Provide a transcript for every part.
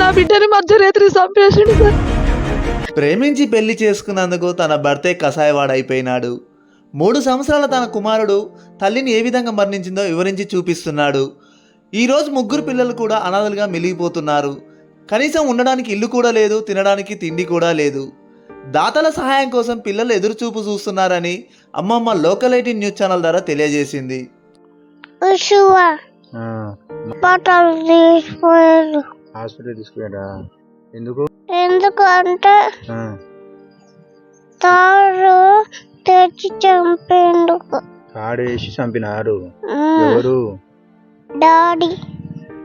నా బిడ్డని మధ్యరాత్రి చంపేసిండు సార్. ప్రేమించి పెళ్ళి చేసుకున్నందుకు తన భర్తే కషాయవాడైపోయినాడు. మూడు సంవత్సరాల తన కుమారుడు తల్లిని ఏ విధంగా మరణించిందో వివరించి చూపిస్తున్నాడు. ఈరోజు ముగ్గురు పిల్లలు కూడా అనాథలుగా మిలిగిపోతున్నారు. కనీసం ఉండడానికి ఇల్లు కూడా లేదు తినడానికి తిండి కూడా లేదు. దాతల సహాయం కోసం పిల్లలు ఎదురుచూపు చూస్తున్నారని అమ్మమ్మ లోకల్ ఎయిటీన్ న్యూస్ ఛానల్ ద్వారా తెలియజేసింది. హాస్పిటల్ ఎందుకు? ఎందుకంటే తాడు తెచ్చి చంపిండు. కాడేసి చంపినారు. ఎవరు? డాడీ.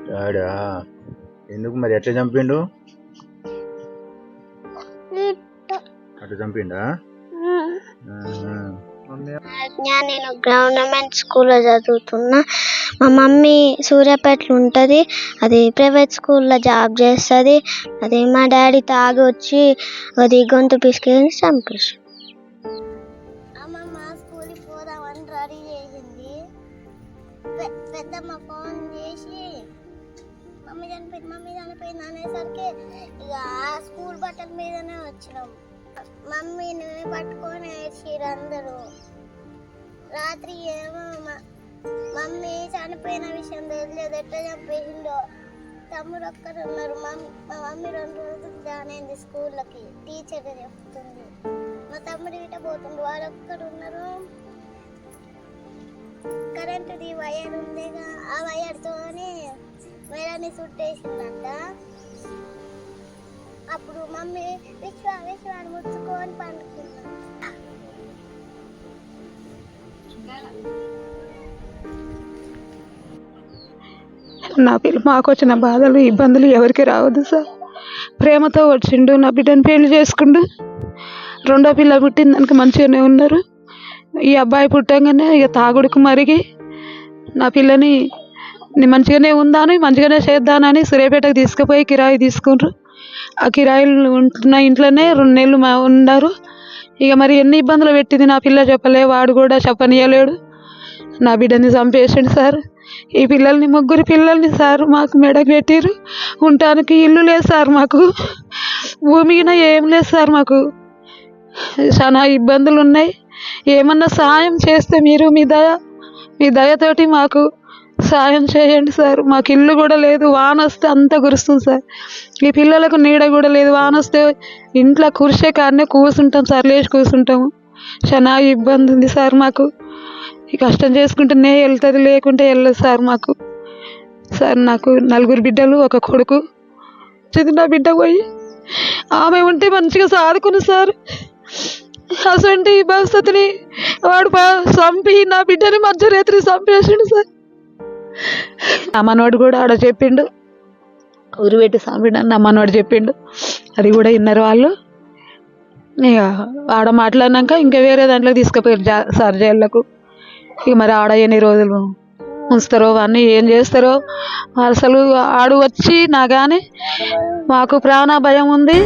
డాడా. ఎందుకు మరి ఎట్లా చంపిండు? అట్లా చంపిండా. నేను గవర్నమెంట్ స్కూల్లో చదువుతున్నా. మా మమ్మీ సూర్యాపేటలో ఉంటుంది. అది ప్రైవేట్ స్కూల్లో జాబ్ చేస్తుంది. అది మా డాడీ తాగి వచ్చి అది గొంతు పిసికేసి చంపేసి అమ్మమ్మ స్కూల్కి పోదామని రెడీ చేసింది. పెద్దమ్మ ఫోన్ చేసి మమ్మీ చనిపోయింది మమ్మీ చనిపోయింది అనేసరికి ఇక ఆ స్కూల్ బట్టల మీదనే వచ్చినాం. మమ్మీని పట్టుకొని ఏడ్చిరు అందరూ. రాత్రి ఏమో మమ్మీ చనిపోయిన విషయం తెలియదు. ఎట్లా చంపేసిండో. తమ్ముడు ఒక్కరు ఉన్నారు. మమ్మీ మా మమ్మీ రెండు రోజులు జాయిన్ అయింది స్కూల్కి టీచర్ చెప్తుంది. మా తమ్ముడు ఇట పోతుండు. వాళ్ళు ఒక్కరు ఉన్నారు. కరెంటుది వైర్ ఉందిగా. ఆ వైర్తోనే వేలని చుట్టేసిందంట అప్పుడు మమ్మీ విశ్వ విశ్వ అని ముట్టుకొని నా పిల్ల మాకు వచ్చిన బాధలు ఇబ్బందులు ఎవరికి రావద్దు సార్. ప్రేమతో వచ్చిండు నా బిడ్డని పెళ్ళి చేసుకుండు. రెండో పిల్ల పుట్టిన దానికి మంచిగానే ఉన్నారు. ఈ అబ్బాయి పుట్టంగానే ఇక తాగుడుకు మరిగి నా పిల్లని మంచిగానే ఉందాను మంచిగానే చేద్దానని సూర్యాపేటకు తీసుకుపోయి కిరాయి తీసుకుండ్రు ఆ కిరాయిలు ఉంటున్న ఇంట్లోనే రెండు నెలలు మా ఉన్నారు. ఇక మరి ఎన్ని ఇబ్బందులు పెట్టింది నా పిల్ల చెప్పలే వాడు కూడా చెప్పనీయలేడు. నా బిడ్డని చంపేసిండు సార్. ఈ పిల్లల్ని ముగ్గురు పిల్లల్ని సార్ మాకు మెడకు పెట్టిర్రు. ఉండటానికి ఇల్లు లేదు సార్ మాకు. భూమికిన ఏం లేదు సార్ మాకు. చాలా ఇబ్బందులు ఉన్నాయి ఏమన్నా సాయం చేస్తే మీరు మీ దయ మీ దయతోటి మాకు సాయం చేయండి సార్. మాకు ఇల్లు కూడా లేదు వాన వస్తే అంతా కురుస్తుంది సార్. ఈ పిల్లలకు నీడ కూడా లేదు వాన వస్తే ఇంట్లో కురిసే కాడనే కూర్చుంటాం సార్ లేచి కూర్చుంటాము చాలా ఇబ్బంది ఉంది సార్ మాకు. ఈ కష్టం చేసుకుంటేనే వెళ్తుంది లేకుంటే వెళ్ళదు సార్ మాకు. సార్ నాకు నలుగురు బిడ్డలు ఒక కొడుకు. చిన్న బిడ్డ పోయి ఆమె ఉంటే మంచిగా సాదుకుని సార్. అసంటి ఈ పరిస్థితిని వాడు చంపి నా బిడ్డని మధ్యరాత్రి చంపేసిండు సార్. నా కూడా ఆడ చెప్పిండు. ఊరు పెట్టి చంపిండు అని చెప్పిండు. అది కూడా విన్నారు వాళ్ళు. ఇక ఆడ మాట్లాడినాక ఇంకా వేరే దాంట్లో తీసుకుపోయారు జా సార్ జైళ్ళకు. ఇక మరి ఆడ ఎన్ని రోజులు ఉంచుతారో అన్నీ ఏం చేస్తారో. అసలు ఆడు వచ్చి నా కానీ మాకు ప్రాణ భయం ఉంది.